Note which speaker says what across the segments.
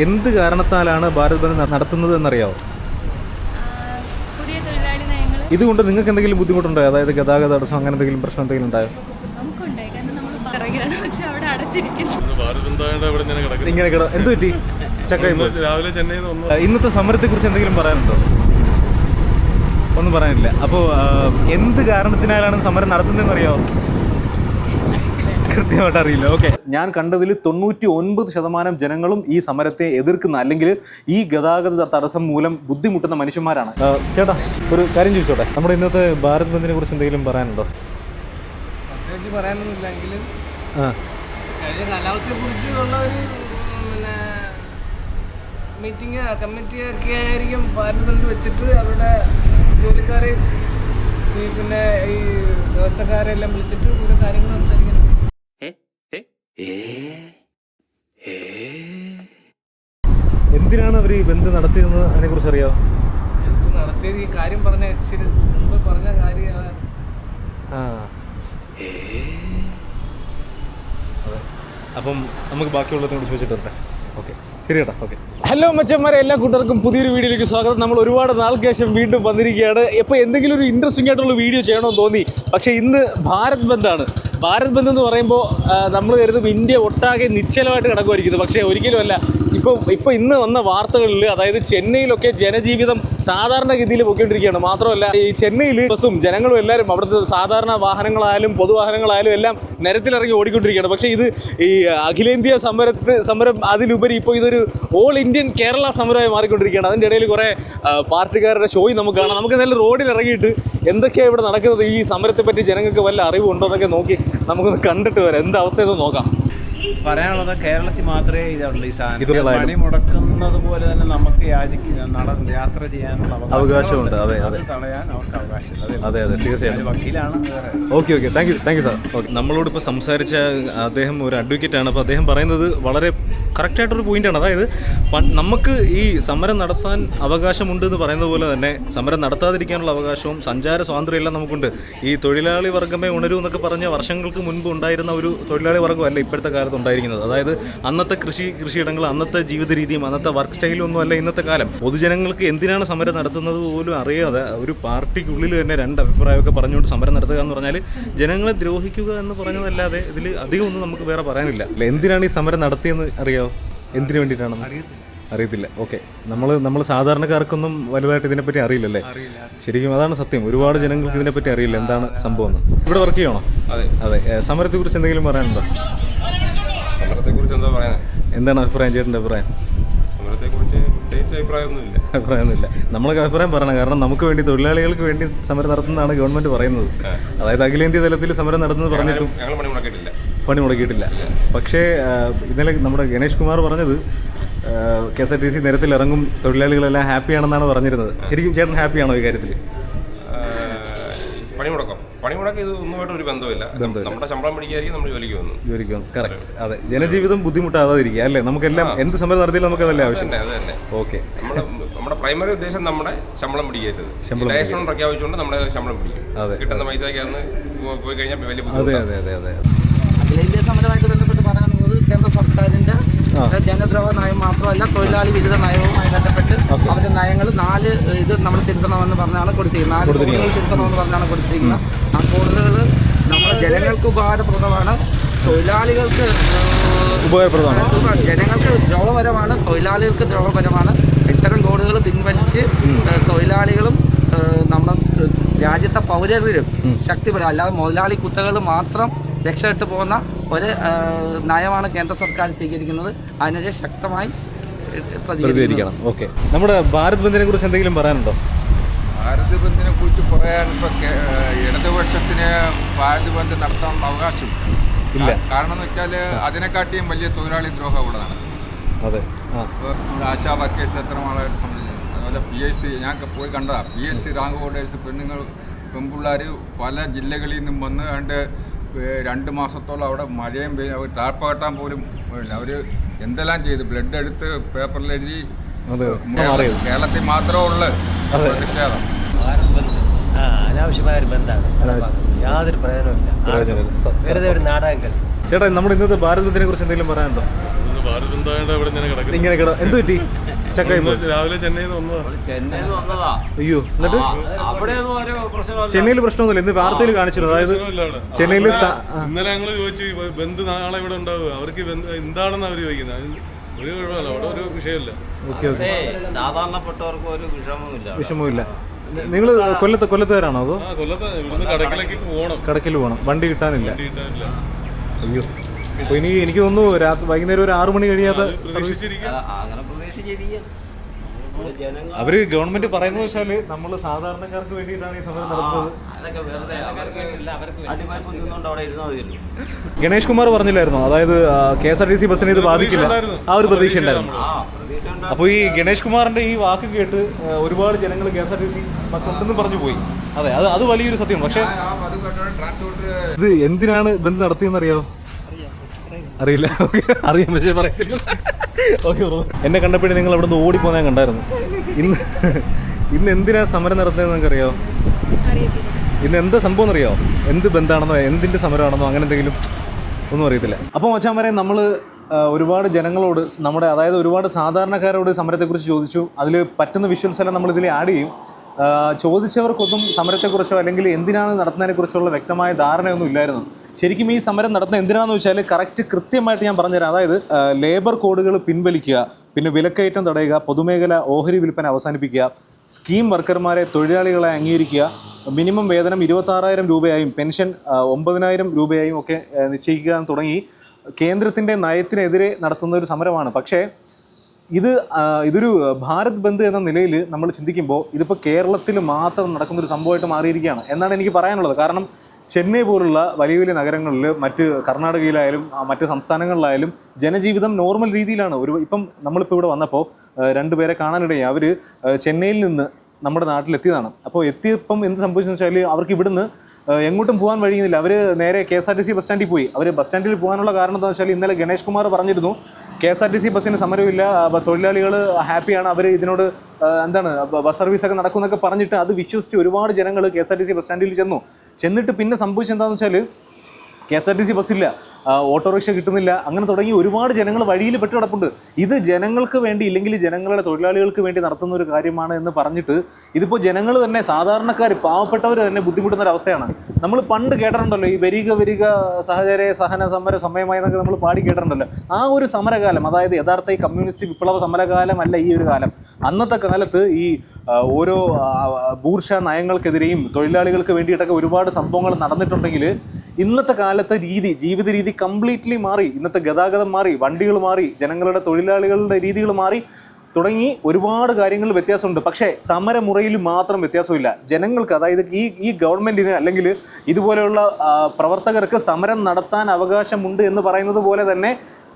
Speaker 1: എന്ത് കാരണത്താലാണ് ഭാരത് ബന്ദ് ന- നടത്തുന്നത് എന്നറിയാവോ
Speaker 2: പുതിയ തൊഴിലാളി നയങ്ങൾ
Speaker 1: ഇതുകൊണ്ട് നിങ്ങൾക്ക് എന്തെങ്കിലും ബുദ്ധിമുട്ടുണ്ടോ? അതായത് ഗതാഗത തടസ്സം അങ്ങനെ എന്തെങ്കിലും പ്രശ്നം എന്തെങ്കിലും ഉണ്ടായോ?
Speaker 2: നമുക്കുണ്ടായി. സമരത്തെ നമ്മൾ പിറകിലാണ് പക്ഷെ അവിടെ അടച്ചിരിക്കുന്നു.
Speaker 3: ഭാരത് ബന്ധായുടെ ഇവിടെ ഇങ്ങനെ കിടക്കുന്നു?
Speaker 1: ഇങ്ങനെ കിട എന്ത് പറ്റി? സ്റ്റക്കായി പോയി.
Speaker 3: രാവിലെ ചെന്നൈയിൽ
Speaker 1: ഇന്നത്തെ സമരത്തെക്കുറിച്ച് എന്തെങ്കിലും പറയാനുണ്ടോ? ഒന്നും പറയാനില്ല. അപ്പോൾ എന്ത് കാരണത്തിനാലാണ് സമരം നടത്തുന്നതെന്ന് അറിയാമോ കൃത്യമായിട്ട് അറിയില്ല. ഓക്കെ ഞാൻ കണ്ടതിൽ തൊണ്ണൂറ്റി ഒൻപത് ശതമാനം ജനങ്ങളും ഈ സമരത്തെ എതിർക്കുന്ന അല്ലെങ്കിൽ ഈ ഗതാഗത തടസ്സം മൂലം ബുദ്ധിമുട്ടുന്ന മനുഷ്യന്മാരാണ്. ചേട്ടാ ഒരു കാര്യം ചോദിച്ചോട്ടെ? നമ്മുടെ ഇന്നത്തെ ഭാരത് ബന്ദിനെ കുറിച്ച് എന്തെങ്കിലും പറയാനുണ്ടോ?
Speaker 4: പ്രത്യേകിച്ച് പറയാനൊന്നുമില്ലെങ്കിലും
Speaker 1: ആ.
Speaker 4: കഴിഞ്ഞ കാലാവസ്ഥയെ കുറിച്ചുള്ള ഒരു പിന്നെ മീറ്റിംഗ് കമ്മിറ്റി ഒക്കെ ആയിരിക്കും ഭാരത് ബന്ദ് വെച്ചിട്ട് അവരുടെ ജോലിക്കാരെയും ഈ പിന്നെ ഈ വ്യവസ്ഥക്കാരെ എല്ലാം വിളിച്ചിട്ട് ഓരോ കാര്യങ്ങൾ
Speaker 1: എന്തിനാണ് അവർ ഈ ബന്ദ് നടത്തിയതെന്ന് അതിനെക്കുറിച്ച് അറിയാമോ
Speaker 4: എന്ത് നടത്തിയത്? ഈ കാര്യം പറഞ്ഞ ഇച്ചിരി മുമ്പ് പറഞ്ഞ കാര്യം
Speaker 1: ആ. അപ്പം നമുക്ക് ബാക്കിയുള്ളതിനോട് ചോദിച്ചിട്ട് വരട്ടെ. ഓക്കെ. ശരി കേട്ടോ ഓക്കെ. ഹലോ മച്ചന്മാരെ എല്ലാ കൂട്ടർക്കും പുതിയൊരു വീഡിയോയിലേക്ക് സ്വാഗതം. നമ്മൾ ഒരുപാട് നാൾക്ക് ശേഷം വീണ്ടും വന്നിരിക്കുകയാണ്. ഇപ്പോൾ എന്തെങ്കിലും ഒരു ഇൻട്രസ്റ്റിംഗ് ആയിട്ടുള്ള വീഡിയോ ചെയ്യണമെന്ന് തോന്നി. പക്ഷേ ഇന്ന് ഭാരത് ബന്ദാണ്. ഭാരത് ബന്ദ് എന്ന് പറയുമ്പോൾ നമ്മൾ കരുതും ഇന്ത്യ ഒട്ടാകെ നിശ്ചലമായിട്ട് കിടക്കുമായിരിക്കുന്നത് പക്ഷേ ഒരിക്കലുമല്ല. ഇപ്പോൾ ഇപ്പോൾ ഇന്ന് വന്ന വാർത്തകളിൽ അതായത് ചെന്നൈയിലൊക്കെ ജനജീവിതം സാധാരണഗതിയിൽ പൊയ്ക്കൊണ്ടിരിക്കുകയാണ്. മാത്രമല്ല ഈ ചെന്നൈയിൽ ബസ്സും ജനങ്ങളും എല്ലാവരും അവിടുത്തെ സാധാരണ വാഹനങ്ങളായാലും പൊതുവാഹനങ്ങളായാലും എല്ലാം നിരത്തിലിറങ്ങി ഓടിക്കൊണ്ടിരിക്കുകയാണ്. പക്ഷേ ഇത് ഈ അഖിലേന്ത്യാ സമരത്ത് സമരം അതിലുപരി ഇപ്പോൾ ഇതൊരു ഓൾ ഇന്ത്യൻ കേരള സമരമായി മാറിക്കൊണ്ടിരിക്കുകയാണ്. അതിന്റെ ഇടയിൽ കുറേ പാർട്ടിക്കാരുടെ ഷോയും നമുക്ക് കാണാം. നമുക്ക് നല്ല റോഡിൽ ഇറങ്ങിയിട്ട് എന്തൊക്കെയാണ് ഇവിടെ നടക്കുന്നത്? ഈ സമരത്തെപ്പറ്റി ജനങ്ങൾക്ക് വല്ല അറിവുണ്ടോ? എന്നൊക്കെ നോക്കി നമുക്കൊന്ന് കണ്ടിട്ട് വരാം. എന്താ അവസ്ഥയെന്ന് നോക്കാം.
Speaker 5: പറയാനുള്ളത് കേരളത്തിൽ മാത്രമേ ഇതുള്ളൂ ഈ സാധനം. പണി മുടക്കുന്നത് പോലെ തന്നെ നമുക്ക് യാചിക്ക നട യാത്ര ചെയ്യാനുള്ള
Speaker 1: അവകാശമുണ്ട്, അതെ, അതെ.
Speaker 5: അത് തടയാൻ അവർക്ക് അവകാശമുണ്ട് അതെ
Speaker 1: തീർച്ചയായും
Speaker 5: വക്കീലാണ്
Speaker 1: okay okay. Thank you thank you sir okay നമ്മളോട് ഇപ്പോൾ സംസാരിച്ച അദ്ദേഹം ഒരു അഡ്വക്കേറ്റ് ആണ്. അപ്പോൾ അദ്ദേഹം പറയുന്നത് വളരെ കറക്റ്റായിട്ടൊരു ആണ്. അതായത് നമുക്ക് ഈ സമരം നടത്താൻ അവകാശമുണ്ട് എന്ന് പറയുന്നത് പോലെ തന്നെ സമരം നടത്താതിരിക്കാനുള്ള അവകാശവും സഞ്ചാര സ്വാതന്ത്ര്യം എല്ലാം നമുക്കുണ്ട്. ഈ തൊഴിലാളി വർഗമേ ഉണരൂ എന്നൊക്കെ പറഞ്ഞ വർഷങ്ങൾക്ക് മുൻപ് ഉണ്ടായിരുന്ന ഒരു തൊഴിലാളി വർഗമല്ല ഇപ്പോഴത്തെ കാലത്ത് ഉണ്ടായിരിക്കുന്നത്. അതായത് അന്നത്തെ കൃഷി കൃഷിയിടങ്ങൾ അന്നത്തെ ജീവിത രീതിയും അന്നത്തെ വർക്ക് സ്റ്റൈലും ഒന്നും അല്ല ഇന്നത്തെ കാലം. പൊതുജനങ്ങൾക്ക് എന്തിനാണ് സമരം നടത്തുന്നത് പോലും അറിയാതെ ഒരു പാർട്ടിക്കുള്ളിൽ തന്നെ രണ്ട് അഭിപ്രായമൊക്കെ പറഞ്ഞുകൊണ്ട് സമരം നടത്തുക എന്ന് പറഞ്ഞാൽ ജനങ്ങളെ ദ്രോഹിക്കുക എന്ന് പറഞ്ഞതല്ലാതെ ഇതിൽ അധികം ഒന്നും നമുക്ക് വേറെ പറയാനില്ല. അല്ല, എന്തിനാണ് ഈ സമരം നടത്തിയെന്ന് അറിയാമോ എന്തിനു വേണ്ടിയിട്ടാണെന്ന്? അറിയത്തില്ല. ഓക്കെ. നമ്മൾ നമ്മൾ സാധാരണക്കാർക്കൊന്നും വലുതായിട്ട് ഇതിനെപ്പറ്റി അറിയില്ലല്ലേ? ശരിക്കും അതാണ് സത്യം. ഒരുപാട് ജനങ്ങൾക്ക് ഇതിനെപ്പറ്റി അറിയില്ല. എന്താണ് സംഭവം ഇവിടെ വർക്ക് ചെയ്യണോ?
Speaker 3: അതെ.
Speaker 1: അതെ. സമരത്തെ കുറിച്ച് എന്തെങ്കിലും പറയാനുണ്ടോ?
Speaker 3: കുറിച്ച് എന്താ പറയാൻ?
Speaker 1: എന്താണ് അഭിപ്രായം ചേട്ടന്റെ അഭിപ്രായം?
Speaker 3: സമരത്തെ കുറിച്ച് പ്രത്യേകിച്ച് അഭിപ്രായമൊന്നുമില്ല.
Speaker 1: അഭിപ്രായമൊന്നുമില്ല. നമ്മളൊക്കെ അഭിപ്രായം പറയണം. കാരണം നമുക്ക് വേണ്ടി തൊഴിലാളികൾക്ക് വേണ്ടി സമരം നടത്തുന്നതാണ് ഗവൺമെന്റ് പറയുന്നത്. അതായത് അഖിലേന്ത്യാ തലത്തിൽ സമരം നടത്തുന്നത് പറഞ്ഞിട്ടും
Speaker 3: ഞങ്ങൾ പണി മുടക്കിയിട്ടില്ല.
Speaker 1: പണി മുടക്കിയിട്ടില്ല. പക്ഷേ ഇന്നലെ നമ്മുടെ ഗണേഷ് കുമാർ പറഞ്ഞത് K S R T C നിരത്തിൽ ഇറങ്ങും തൊഴിലാളികളെല്ലാം ഹാപ്പിയാണെന്നാണ് പറഞ്ഞിരുന്നത്. ശരിക്കും ചേട്ടൻ ഹാപ്പിയാണോ ഈ കാര്യത്തിൽ
Speaker 3: പണി മുടക്കം പണി മുടക്കം ഇത് ഒന്നുമായിട്ട് ഒരു ബന്ധമില്ല നമ്മുടെ ശമ്പളം പിടിക്കായിരിക്കും നമ്മൾ ജോലിക്ക് വന്നു
Speaker 1: ജോലിക്ക് വന്നു കറക്റ്റ് അതെ. ജനജീവിതം ബുദ്ധിമുട്ടാവാതിരിക്കുക അല്ലേ? നമുക്കെല്ലാം എന്ത് സമയം നടത്തിയാലും നമുക്ക് അതല്ലേ ആവശ്യം.
Speaker 3: അതെ അതെ തന്നെ
Speaker 1: ഓക്കെ
Speaker 3: നമ്മുടെ നമ്മുടെ പ്രൈമറി ഉദ്ദേശം നമ്മുടെ ശമ്പളം പിടിക്കരുത്.
Speaker 1: ശമ്പളം
Speaker 3: പ്രഖ്യാപിച്ചുകൊണ്ട് നമ്മുടെ ശമ്പളം പിടിക്കും. കിട്ടുന്ന പൈസയ്ക്ക് അന്ന് പോയി കഴിഞ്ഞാൽ വലിയ
Speaker 1: അതെ അതെ അതെ അതെ
Speaker 6: അഖിലേന്ത്യാ സമരമായിട്ട് ബന്ധപ്പെട്ട് പറയാനുള്ളത് കേന്ദ്ര സർക്കാരിന്റെ ജനദ്രോഹ നയം മാത്രമല്ല തൊഴിലാളി വിരുദ്ധ നയവുമായി ബന്ധപ്പെട്ട് അവരുടെ നയങ്ങൾ നാല് ഇത് നമ്മൾ തിരുത്തണമെന്ന് പറഞ്ഞാണ് കൊടുത്തിരിക്കുന്നത്. നാല് കോടതികൾ തിരുത്തണമെന്ന് പറഞ്ഞാണ് കൊടുത്തിരിക്കുന്നത്. ആ കോടതികൾ നമ്മുടെ ജനങ്ങൾക്ക് ഉപകാരപ്രദമാണ് തൊഴിലാളികൾക്ക്
Speaker 1: ഉപകാരപ്രദമാണ്.
Speaker 6: ജനങ്ങൾക്ക് ദ്രോഹപരമാണ് തൊഴിലാളികൾക്ക് ദ്രോഹപരമാണ്. ഇത്തരം കോഡുകൾ പിൻവലിച്ച് തൊഴിലാളികളും നമ്മുടെ രാജ്യത്തെ പൗരരും ശക്തിപ്പെടുക. അല്ലാതെ മുതലാളി കുത്തകൾ മാത്രം രക്ഷപ്പെട്ട് പോകുന്ന ഒരു നയമാണ് കേന്ദ്ര സർക്കാർ സ്വീകരിക്കുന്നത്. അതിനെതിരെ ശക്തമായി
Speaker 1: പ്രതികരിക്കണം. ഓക്കെ. നമ്മുടെ ഭാരത് ബന്ദിനെ കുറിച്ച് എന്തെങ്കിലും പറയാനുണ്ടോ?
Speaker 7: ഭാരത് ബന്ദിനെ കുറിച്ച് പറയാൻ ഇപ്പൊ ഇടതുപക്ഷത്തിന് ഭാരത് ബന്ദ് നടത്താനുള്ള അവകാശം
Speaker 1: ഇല്ല.
Speaker 7: കാരണം എന്ന് വെച്ചാൽ അതിനെക്കാട്ടിയും വലിയ തൊഴിലാളി ദ്രോഹം ഇവിടെ നടക്കും
Speaker 1: അതെ. ആ.
Speaker 7: നമ്മുടെ ആശാ വർക്കേഴ്സ് എത്ര ആളെ സംബന്ധിച്ചു അതുപോലെ പി എച്ച് സി ഞാൻ പോയി കണ്ടതാണ് P H C rank holders പെണ്ണുങ്ങൾ പെൺപിള്ളേർ പല ജില്ലകളിൽ നിന്നും വന്ന് കണ്ട് രണ്ട് മാസത്തോളം അവിടെ മഴയും പെയ്യും അവർ ടാർപ്പ കെട്ടാൻ പോലും പോയില്ല അവർ എന്തെല്ലാം ചെയ്തു? ബ്ലഡ് എടുത്ത് പേപ്പറിൽ എഴുതി കേരളത്തിൽ മാത്രമേ ഉള്ളു പ്രതിഷേധം.
Speaker 8: അനാവശ്യമായ ഒരു ബന്ധമാണ്. യാതൊരു പ്രയോജനമില്ല. വെറുതെ ഒരു നാടകം കളി.
Speaker 1: ചേട്ടാ നമ്മുടെ ഇന്നത്തെ ഭാരതത്തിനെ കുറിച്ച് എന്തെങ്കിലും പറയാനുണ്ടോ?
Speaker 9: ഭാരത് അവിടെ ഇങ്ങനെ
Speaker 1: എന്ത് പറ്റി? സ്റ്റക്കായി
Speaker 9: രാവിലെ ചെന്നൈയിൽ
Speaker 5: ചെന്നൈയിൽ വന്നതാ.
Speaker 1: അയ്യോ എന്നിട്ട്?
Speaker 5: അവിടെ ഒന്നും ഒരു പ്രശ്നമില്ല.
Speaker 1: ചെന്നൈയിൽ പ്രശ്നമൊന്നുമില്ല. ഇന്ന് വാർത്തയിൽ കാണിച്ചിരുന്നു. അതായത്. ചെന്നൈയിൽ.
Speaker 9: ഇന്നലെ ഞങ്ങൾ ചോദിച്ചു "ഇപ്പൊ ബന്ധു നാളെ ഇവിടെ ഉണ്ടാവുക. അവർക്ക് എന്താണെന്ന് അവർ ചോദിക്കുന്നത്. ഒരു കുഴപ്പമില്ല. അവിടെ ഒരു വിഷയമില്ല.
Speaker 5: സാധാരണപ്പെട്ടവർക്ക് ഒരു വിഷമവുമില്ല.
Speaker 1: വിഷമമില്ല നിങ്ങൾ കൊല്ലത്ത് കൊല്ലത്തുകാരാണോ അതോ?
Speaker 9: കൊല്ലത്ത് ഇവിടുന്ന് കടക്കിലേക്ക് പോകണം
Speaker 1: കടക്കിൽ പോകണം വണ്ടി കിട്ടാനില്ല.
Speaker 9: വണ്ടി കിട്ടാനില്ല.
Speaker 1: അയ്യോ. അപ്പൊ ഇനി എനിക്ക് തോന്നുന്നു വൈകുന്നേരം ഒരു ആറു മണി കഴിയാതെ അവർ ഗവൺമെന്റ് പറയുന്ന വെച്ചാൽ നമ്മൾ സാധാരണക്കാർക്ക് വേണ്ടിയിട്ടാണ് ഈ സമരം നടത്തുന്നത് ഗണേഷ് കുമാർ പറഞ്ഞില്ലായിരുന്നു? അതായത് K S R T C ബസ്സിനെ ഇത് ബാധിക്കില്ല. ആ ഒരു പ്രതീക്ഷ ഉണ്ടായിരുന്നു.
Speaker 5: അപ്പൊ
Speaker 1: അപ്പോൾ ഈ ഗണേഷ് കുമാറിന്റെ ഈ വാക്ക് കേട്ട് ഒരുപാട് ജനങ്ങൾ K S R T C bus ഉണ്ടെന്ന് പറഞ്ഞു പോയി. അതെ അത് അത് വലിയൊരു സത്യം പക്ഷേ ഇത് എന്തിനാണ് ബന്ദ് നടത്തിയെന്ന് അറിയാവോ അറിയില്ല. ഓക്കെ അറിയാം പക്ഷേ പറയത്തില്ല. ഓക്കെ എന്നെ കണ്ടപ്പോഴും നിങ്ങൾ അവിടെ നിന്ന് ഓടിപ്പോന്ന് ഞാൻ കണ്ടായിരുന്നു. ഇന്ന് ഇന്ന് എന്തിനാ സമരം നടത്തുന്നത് നിങ്ങൾക്ക് അറിയോ
Speaker 2: അറിയത്തില്ല.
Speaker 1: ഇന്ന് എന്താ സംഭവം അറിയോ എന്ത് ബന്ധാണെന്നോ എന്തിന്റെ സമരമാണെന്നോ അങ്ങനെ എന്തെങ്കിലും ഒന്നും അറിയത്തില്ല. അപ്പോൾ മച്ചാൻ നമ്മൾ ഒരുപാട് ജനങ്ങളോട് നമ്മുടെ അതായത് ഒരുപാട് സാധാരണക്കാരോട് സമരത്തെക്കുറിച്ച് ചോദിച്ചു. അതിൽ പറ്റുന്ന വിഷ്വൽസ് എല്ലാം നമ്മൾ ഇതിൽ ആഡ് ചെയ്യും. ചോദിച്ചവർക്കൊന്നും സമരത്തെക്കുറിച്ചോ അല്ലെങ്കിൽ എന്തിനാണ് നടത്തുന്നതിനെക്കുറിച്ചുള്ള വ്യക്തമായ ധാരണയൊന്നും ഇല്ലായിരുന്നു. ശരിക്കും ഈ സമരം നടത്തുന്നത് എന്തിനാണെന്ന് വെച്ചാൽ കറക്റ്റ് കൃത്യമായിട്ട് ഞാൻ പറഞ്ഞുതരാം. അതായത് ലേബർ കോഡുകൾ പിൻവലിക്കുക പിന്നെ വിലക്കയറ്റം തടയുക പൊതുമേഖല ഓഹരി വിൽപ്പന അവസാനിപ്പിക്കുക സ്കീം വർക്കർമാരെ തൊഴിലാളികളെ അംഗീകരിക്കുക മിനിമം വേതനം ഇരുപത്താറായിരം രൂപയായും പെൻഷൻ ഒമ്പതിനായിരം രൂപയായും ഒക്കെ നിശ്ചയിക്കുക തുടങ്ങി കേന്ദ്രത്തിന്റെ നയത്തിനെതിരെ നടത്തുന്ന ഒരു സമരമാണ്. പക്ഷേ ഇത് ഇതൊരു ഭാരത് ബന്ദ് എന്ന നിലയിൽ നമ്മൾ ചിന്തിക്കുമ്പോൾ ഇതിപ്പോൾ കേരളത്തിൽ മാത്രം നടക്കുന്ന ഒരു സംഭവമായിട്ട് മാറിയിരിക്കുകയാണ് എന്നാണ് എനിക്ക് പറയാനുള്ളത്. കാരണം ചെന്നൈ പോലുള്ള വലിയ വലിയ നഗരങ്ങളിൽ മറ്റ് കർണാടകയിലായാലും മറ്റ് സംസ്ഥാനങ്ങളിലായാലും ജനജീവിതം നോർമൽ രീതിയിലാണ്. ഒരു ഇപ്പം നമ്മളിപ്പോൾ ഇവിടെ വന്നപ്പോൾ രണ്ടുപേരെ കാണാനിടയായി. അവർ ചെന്നൈയിൽ നിന്ന് നമ്മുടെ നാട്ടിലെത്തിയതാണ്. അപ്പോൾ എത്തിയപ്പം എന്ത് സംഭവിച്ചെന്ന് വെച്ചാൽ അവർക്ക് ഇവിടുന്ന് എങ്ങോട്ടും പോകാൻ വഴിയുന്നില്ല. അവർ നേരെ K S R T C bus സ്റ്റാൻഡിൽ പോയി. അവർ ബസ് സ്റ്റാൻഡിൽ പോകാനുള്ള കാരണം എന്താണെന്ന് വെച്ചാൽ ഇന്നലെ ഗണേഷ് കുമാർ പറഞ്ഞിരുന്നു K S R T C ബസ്സിന് സമരമില്ല തൊഴിലാളികൾ ഹാപ്പിയാണ് അവർ ഇതിനോട് എന്താണ് ബസ് സർവീസൊക്കെ നടക്കുമെന്നൊക്കെ പറഞ്ഞിട്ട് അത് വിശ്വസിച്ച് ഒരുപാട് ജനങ്ങൾ K S R T C bus സ്റ്റാൻഡിൽ ചെന്നു. ചെന്നിട്ട് പിന്നെ സംഭവിച്ചെന്താണെന്ന് വെച്ചാൽ K S R T C ബസ്സില്ല. Autorickshaw കിട്ടുന്നില്ല. അങ്ങനെ തുടങ്ങി ഒരുപാട് ജനങ്ങൾ വഴിയിൽ പെട്ട് കിടപ്പുണ്ട്. ഇത് ജനങ്ങൾക്ക് വേണ്ടി ഇല്ലെങ്കിൽ ജനങ്ങളുടെ തൊഴിലാളികൾക്ക് വേണ്ടി നടത്തുന്ന ഒരു കാര്യമാണ് എന്ന് പറഞ്ഞിട്ട് ഇതിപ്പോൾ ജനങ്ങൾ തന്നെ സാധാരണക്കാർ പാവപ്പെട്ടവർ തന്നെ ബുദ്ധിമുട്ടുന്ന ഒരു അവസ്ഥയാണ് നമ്മൾ പണ്ട് കേട്ടിട്ടുണ്ടല്ലോ ഈ വരിക വരിക സഹചര്യ സഹന സമര സമയമായി എന്നൊക്കെ നമ്മൾ പാടി കേട്ടിട്ടുണ്ടല്ലോ. ആ ഒരു സമരകാലം അതായത് യഥാർത്ഥ ഈ കമ്മ്യൂണിസ്റ്റ് വിപ്ലവ സമരകാലം അല്ല ഈ ഒരു കാലം. അന്നത്തെ കാലത്ത് ഈ ഓരോ ഭൂർഷ നയങ്ങൾക്കെതിരെയും തൊഴിലാളികൾക്ക് വേണ്ടിയിട്ടൊക്കെ ഒരുപാട് സംഭവങ്ങൾ നടന്നിട്ടുണ്ടെങ്കിൽ ഇന്നത്തെ കാലത്തെ രീതി ജീവിത രീതി കംപ്ലീറ്റ്ലി മാറി. ഇന്നത്തെ ഗതാഗതം മാറി വണ്ടികൾ മാറി ജനങ്ങളുടെ തൊഴിലാളികളുടെ രീതികൾ മാറി തുടങ്ങി ഒരുപാട് കാര്യങ്ങൾ വ്യത്യാസമുണ്ട്. പക്ഷേ സമരമുറയിൽ മാത്രം വ്യത്യാസമില്ല. ജനങ്ങൾക്ക് അതായത് ഈ ഈ ഗവൺമെന്റിന് അല്ലെങ്കിൽ ഇതുപോലെയുള്ള പ്രവർത്തകർക്ക് സമരം നടത്താൻ അവകാശമുണ്ട് എന്ന് പറയുന്നത് പോലെ തന്നെ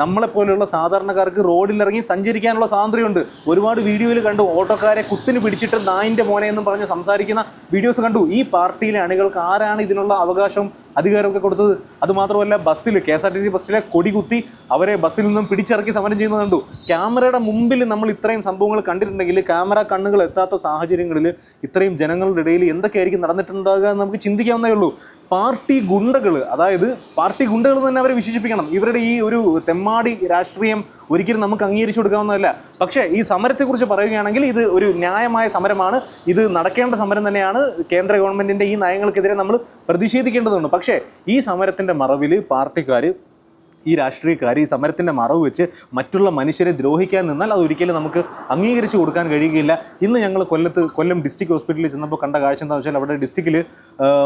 Speaker 1: നമ്മളെപ്പോലെയുള്ള സാധാരണക്കാർക്ക് റോഡിലിറങ്ങി സഞ്ചരിക്കാനുള്ള സ്വാതന്ത്ര്യമുണ്ട്. ഒരുപാട് വീഡിയോയിൽ കണ്ടു. ഓട്ടോക്കാരെ കുത്തിന് പിടിച്ചിട്ട് നായിന്റെ മോനെ എന്നും പറഞ്ഞ് സംസാരിക്കുന്ന വീഡിയോസ് കണ്ടു. ഈ പാർട്ടിയിലെ അണികൾക്ക് ആരാണ് ഇതിനുള്ള അവകാശവും അധികാരമൊക്കെ കൊടുത്തത്? അതുമാത്രമല്ല ബസ്സിൽ K S R T C ബസ്സിലെ കൊടി കുത്തി അവരെ ബസ്സിൽ നിന്നും പിടിച്ചിറക്കി സമരം ചെയ്യുന്നത് കണ്ടു. ക്യാമറയുടെ മുമ്പിൽ നമ്മൾ ഇത്രയും സംഭവങ്ങൾ കണ്ടിട്ടുണ്ടെങ്കിൽ ക്യാമറ കണ്ണുകൾ എത്താത്ത സാഹചര്യങ്ങളിൽ ഇത്രയും ജനങ്ങളുടെ ഇടയിൽ എന്തൊക്കെയായിരിക്കും നടന്നിട്ടുണ്ടാകുക എന്ന് നമുക്ക് ചിന്തിക്കാവുന്നേ ഉള്ളൂ. പാർട്ടി ഗുണ്ടകൾ അതായത് പാർട്ടി ഗുണ്ടകൾ തന്നെ അവരെ വിശേഷിപ്പിക്കണം. ഇവരുടെ ഈ ഒരു തെമ്മാടി രാഷ്ട്രീയം ഒരിക്കലും നമുക്ക് അംഗീകരിച്ചു കൊടുക്കാവുന്നതല്ല. പക്ഷേ ഈ സമരത്തെക്കുറിച്ച് പറയുകയാണെങ്കിൽ ഇത് ഒരു ന്യായമായ സമരമാണ്. ഇത് നടക്കേണ്ട സമരം തന്നെയാണ്. കേന്ദ്ര ഗവൺമെന്റിന്റെ ഈ നയങ്ങൾക്കെതിരെ നമ്മൾ പ്രതിഷേധിക്കേണ്ടതുണ്ട്. പക്ഷേ ഈ സമരത്തിന്റെ മറവിൽ പാർട്ടിക്കാർ ഈ രാഷ്ട്രീയക്കാർ ഈ സമരത്തിന്റെ മറവ് വെച്ച് മറ്റുള്ള മനുഷ്യരെ ദ്രോഹിക്കാൻ നിന്നാൽ അത് ഒരിക്കലും നമുക്ക് അംഗീകരിച്ച് കൊടുക്കാൻ കഴിയുകയില്ല. ഇന്ന് ഞങ്ങൾ കൊല്ലത്ത് കൊല്ലം ഡിസ്ട്രിക്ട് ഹോസ്പിറ്റലിൽ ചെന്നപ്പോൾ കണ്ട കാഴ്ച എന്താണെന്ന് വെച്ചാൽ അവിടെ ഡിസ്ട്രിക്റ്റിൽ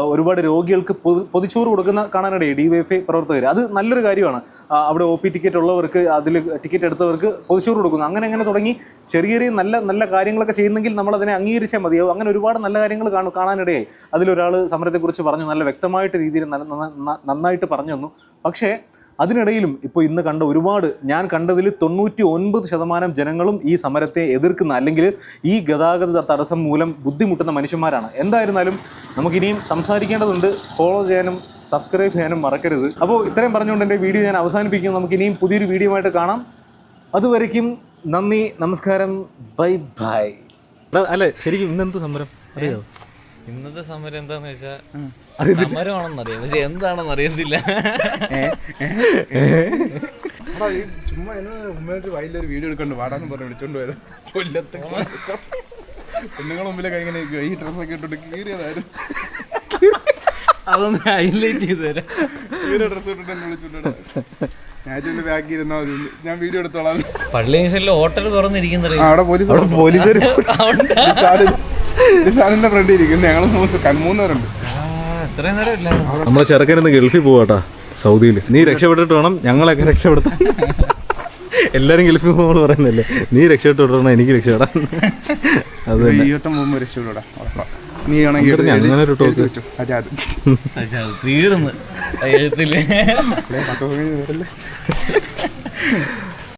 Speaker 1: ഒരുപാട് രോഗികൾക്ക് പൊതു- പൊതിച്ചോറ് കൊടുക്കുന്ന കാണാനിടയായി ഡി വൈ പ്രവർത്തകർ അത് നല്ലൊരു കാര്യമാണ്. അവിടെ ഒ പി ടിക്കറ്റ് ഉള്ളവർക്ക് അതിൽ ടിക്കറ്റ് എടുത്തവർക്ക് പൊതിച്ചോറ് കൊടുക്കുന്നു. അങ്ങനെ അങ്ങനെ തുടങ്ങി ചെറിയ ചെറിയ നല്ല നല്ല കാര്യങ്ങളൊക്കെ ചെയ്യുന്നെങ്കിൽ നമ്മൾ അതിനെ അംഗീകരിച്ചാൽ മതിയാവും. അങ്ങനെ ഒരുപാട് നല്ല കാര്യങ്ങൾ കാണും കാണാനിടയായി. അതിലൊരാൾ സമരത്തെക്കുറിച്ച് പറഞ്ഞു നല്ല വ്യക്തമായിട്ട് രീതിയിൽ നന്ന- നന്ന- നന്ന- നന്നായിട്ട് പറഞ്ഞു തന്നു. പക്ഷേ അതിനിടയിലും ഇപ്പോൾ ഇന്ന് കണ്ട ഒരുപാട് ഞാൻ കണ്ടതിൽ തൊണ്ണൂറ്റി ഒൻപത് ശതമാനം ജനങ്ങളും ഈ സമരത്തെ എതിർക്കുന്ന അല്ലെങ്കിൽ ഈ ഗതാഗത തടസ്സം മൂലം ബുദ്ധിമുട്ടുന്ന മനുഷ്യന്മാരാണ്. എന്തായിരുന്നാലും നമുക്കിനിയും സംസാരിക്കേണ്ടതുണ്ട്. ഫോളോ ചെയ്യാനും സബ്സ്ക്രൈബ് ചെയ്യാനും മറക്കരുത്. അപ്പോൾ ഇത്രയും പറഞ്ഞുകൊണ്ട് എന്റെ വീഡിയോ ഞാൻ അവസാനിപ്പിക്കും നമുക്കിനിയും പുതിയൊരു വീഡിയോ ആയിട്ട് കാണാം. അതുവരയ്ക്കും നന്ദി നമസ്കാരം. Bye bye. അല്ലേ ശരിക്കും ഇന്നെന്ത് സമരം? അറിയോ?
Speaker 10: ഇന്നത്തെ സമരം എന്താന്ന് വെച്ചാൽ സമരമാണെന്നറിയാം പക്ഷെ എന്താണെന്ന് അറിയത്തില്ല
Speaker 5: ചുമ്മാ എന്നെ ഉമ്മേന്റെ വയലിലൊരു വീഡിയോ എടുക്കണ്ട്. വാടാന്ന് പറഞ്ഞ് വിളിച്ചോണ്ട് പോയത്. കൊല്ലത്ത് പെണ്ണുങ്ങളെ മുമ്പിലൊക്കെ ഇങ്ങനെ. ഈ ഡ്രസ്സൊക്കെ ഇട്ടിട്ട് കീറിയതായിരുന്നു.
Speaker 10: അതൊന്ന് ഹൈലൈറ്റ് ചെയ്ത് തരാം.
Speaker 5: കീറിയ ഡ്രസ്സ് ഇട്ടിട്ട് എന്നെ വിളിച്ചോണ്ട് ഞാൻ ബാക്കി ഇരുന്നാൽ മതി. ഞാൻ വീഡിയോ എടുത്തോളാം.
Speaker 10: പള്ളി ഹോട്ടൽ തുറന്നിരിക്കുന്നത്
Speaker 5: അവിടെ പോലീസ് അവിടെ
Speaker 1: പോലീസുകാർ
Speaker 5: സാറിന്റെ ഫ്രണ്ട് ഇരിക്കുന്നു. ഞങ്ങൾ മൂന്ന് കൺ- മൂന്ന് പേരുണ്ട്
Speaker 10: ഇത്രയും നേരം ഇല്ലായിരുന്നു
Speaker 1: നമ്മളെ ചെറുക്കനെന്ന് ഗൾഫിൽ പോവാട്ടാ സൗദിയിൽ നീ രക്ഷപ്പെട്ടിട്ട് വേണം ഞങ്ങളൊക്കെ രക്ഷപ്പെടുത്താൻ. എല്ലാരും ഗൾഫിൽ പോകുമ്പോൾ പറയുന്നല്ലേ നീ രക്ഷപ്പെട്ടിട്ട് വേണം എനിക്ക് രക്ഷപ്പെടാൻ. അത്
Speaker 5: പോകുമ്പോൾ രക്ഷപ്പെടാ നീ ആണെങ്കിൽ
Speaker 1: അങ്ങനെ ഒരു ടോക്ക്.
Speaker 5: വെച്ചു സജാദ്.
Speaker 10: തീർന്ന്.